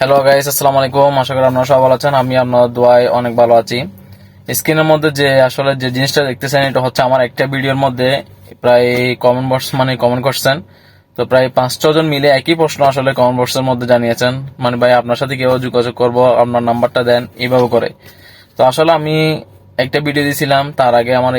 Hello guys আসসালামু আলাইকুম আশা করি আপনারা সবাই ভালো আছেন। আমি আপনার দোয়ায় অনেক ভালো আছি। স্ক্রিনের মধ্যে যে আসলে যে জিনিসটা দেখতেছেন, এটা হচ্ছে আমার একটা ভিডিওর মধ্যে প্রায় কমেন্ট বক্স মানে কমেন্ট করছেন। তো প্রায় পাঁচ জন মিলে একই প্রশ্ন আসলে কমেন্ট বক্সের মধ্যে জানিয়েছেন। মানে ভাই, আপনার সাথে কেউ যোগাযোগ করব? আপনার নাম্বারটা দেন, এইভাবে করে। তো আসলে আমি একটা ভিডিও দিয়েছিলাম তার আগে আমার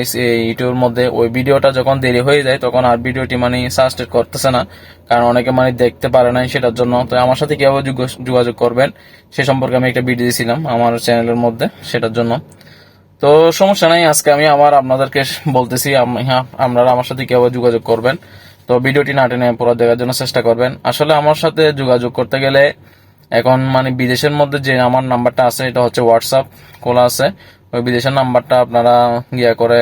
ইউটিউবের মধ্যে ওই ভিডিওটা যখন দেরি হয়ে যায় তখন আর ভিডিওটি মানে সাবস্টেট করতেছে না। কারণ অনেকে মানে দেখতে পারে না সেটার জন্য। তো আমার সাথে কীভাবে যোগ- যোগাযোগ করবেন সে সম্পর্কে আমি একটা ভিডিও দিয়েছিলাম আমার চ্যানেলের মধ্যে সেটার জন্য। তো সমস্যা নাই আজকে আমি আবার আপনাদেরকে বলতেছি হ্যাঁ, আপনারা আমার সাথে কীভাবে যোগাযোগ করবেন। তো ভিডিওটি না টেনে পুরো দেখার জন্য চেষ্টা করবেন। আসলে আমার সাথে যোগাযোগ করতে গেলে এখন মানে বিদেশের মধ্যে যে আমার নাম্বারটা আছে এটা হচ্ছে হোয়াটসঅ্যাপ খোলা আছে। ওই বিদেশের নাম্বারটা আপনারা ইয়া করে,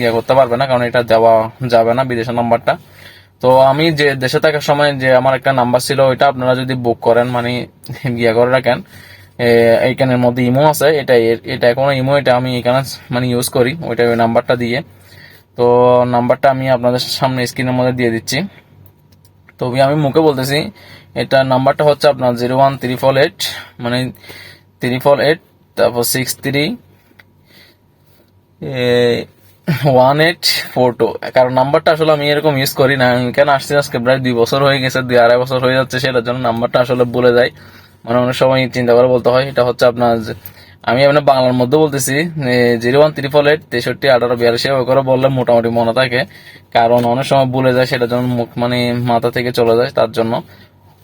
ইয়া করতে পারবেন না, কারণ এটা যাওয়া যাবে না বিদেশের নাম্বারটা। তো আমি যে দেশে থাকার সময় যে আমার একটা নাম্বার ছিল, ওইটা আপনারা যদি বুক করেন মানে ইয়া করে রাখেন এইখানের মধ্যে ইমো আছে এটা এটা এখনও ইমো, এটা আমি এখানে মানে ইউজ করি, ওইটা ওই নাম্বারটা দিয়ে। তো নাম্বারটা আমি আপনাদের সামনে স্ক্রিনের মধ্যে দিয়ে দিচ্ছি। তো আমি মুখে বলতেছি, এটা নাম্বারটা হচ্ছে আপনার জিরো ওয়ান ফোর এইট মানে ফোর এইট তারপর six three one eight four two কারণ নাম্বারটা আসলে আমি এরকম ইউজ করি না। কেন আসছি? আজকে প্রায় দুই বছর হয়ে গেছে, দুই আড়াই বছর হয়ে যাচ্ছে, সেটার জন্য নাম্বারটা আসলে বলে যায় মানে অনেক সময় চিন্তা করে বলতে হয়, এটা হচ্ছে আপনার আমি আপনার বাংলার মধ্যে বলতেছি জিরো ওয়ান ত্রিপল এইট তেষট্টি, আঠারো, বিয়াল্লিশ ওই করে বললে মোটামুটি মনে থাকে। কারণ অনেক সময় ভুলে যায়, সেটার জন্য মুখ মানে মাথা থেকে চলে যায় তার জন্য।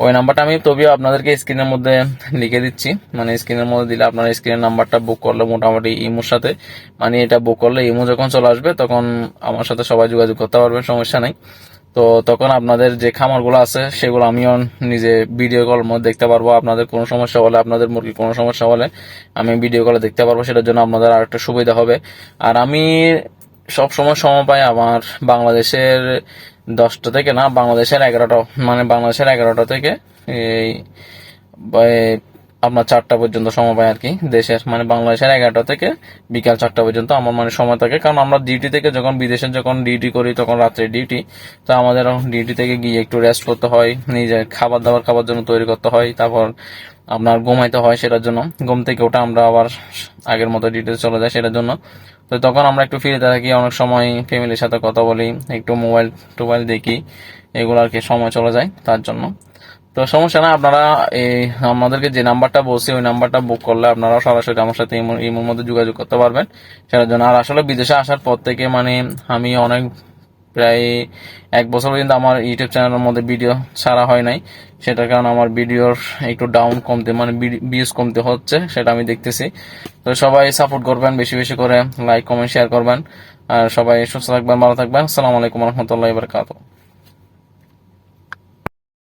ওই নাম্বারটা আমি তবেও আপনাদেরকে স্ক্রিনের মধ্যে লিখে দিচ্ছি। মানে স্ক্রিনের মধ্যে দিলে আপনার স্ক্রিনের নাম্বারটা বুক করলে মোটামুটি ইমোর সাথে মানে এটা বুক করলে ইমো যখন চলে আসবে, তখন আমার সাথে সবাই যোগাযোগ করতে পারবেন সমস্যা নেই। তো তখন আপনাদের যে খামারগুলো আছে, সেগুলো আমিও নিজে ভিডিও কল মধ্যে দেখতে পারব। আপনাদের কোনো সমস্যা হলে, আপনাদের মুরগির কোনো সমস্যা হলে আমি ভিডিও কলে দেখতে পারব, সেটার জন্য আপনাদের আর একটা সুবিধা হবে। আর আমি সব সময় সময় পাই আমার বাংলাদেশের দশটা থেকে না, বাংলাদেশের এগারোটা মানে বাংলাদেশের এগারোটা থেকে এই আপনার চারটা পর্যন্ত সময় পাই আর কি দেশের। মানে বাংলাদেশের এগারোটা থেকে বিকাল চারটা পর্যন্ত আমার মানে সময় থাকে। কারণ আমরা ডিউটি থেকে যখন বিদেশে যখন ডিউটি করি, তখন রাত্রে ডিউটি তো আমাদের ডিউটি থেকে গিয়ে একটু রেস্ট করতে হয় নিজে খাবার দাবার খাবার জন্য তৈরি করতে হয়। তারপর আপনার ঘুমাইতে হয় সেটার জন্য। ঘুম থেকে ওটা আমরা আবার আগের মতো ডিটেলস চলে যায় সেটার জন্য। তো তখন আমরা একটু ফ্রিতে থাকি, অনেক সময় ফ্যামিলির সাথে কথা বলি, একটু মোবাইল টোবাইল দেখি, এগুলো আর কি সময় চলে যায় তার জন্য। তো সমস্যা না, আপনারা এই আমাদেরকে যে নাম্বারটা বলছি, ওই নাম্বারটা বুক করলে আপনারা সরাসরি আমার সাথে ইমো- ইমোর মধ্যে যোগাযোগ করতে পারবেন। সেটার জন্য। আর আসলে বিদেশে আসার পর থেকে মানে আমি অনেক প্রায় এক বছর পর্যন্ত আমার ইউটিউব চ্যানেলের মধ্যে ভিডিও ছাড়া হয় নাই। সেটার কারণে আমার ভিডিওর একটু ডাউন কমতে মানে ভিউজ কমতে হচ্ছে, সেটা আমি দেখতেছি। তো সবাই সাপোর্ট করবেন, বেশি বেশি করে লাইক কমেন্ট শেয়ার করবেন। আর সবাই সুস্থ থাকবেন, ভালো থাকবেন। আসসালামু আলাইকুম রহমতুল্লাহ বারকাতুহ।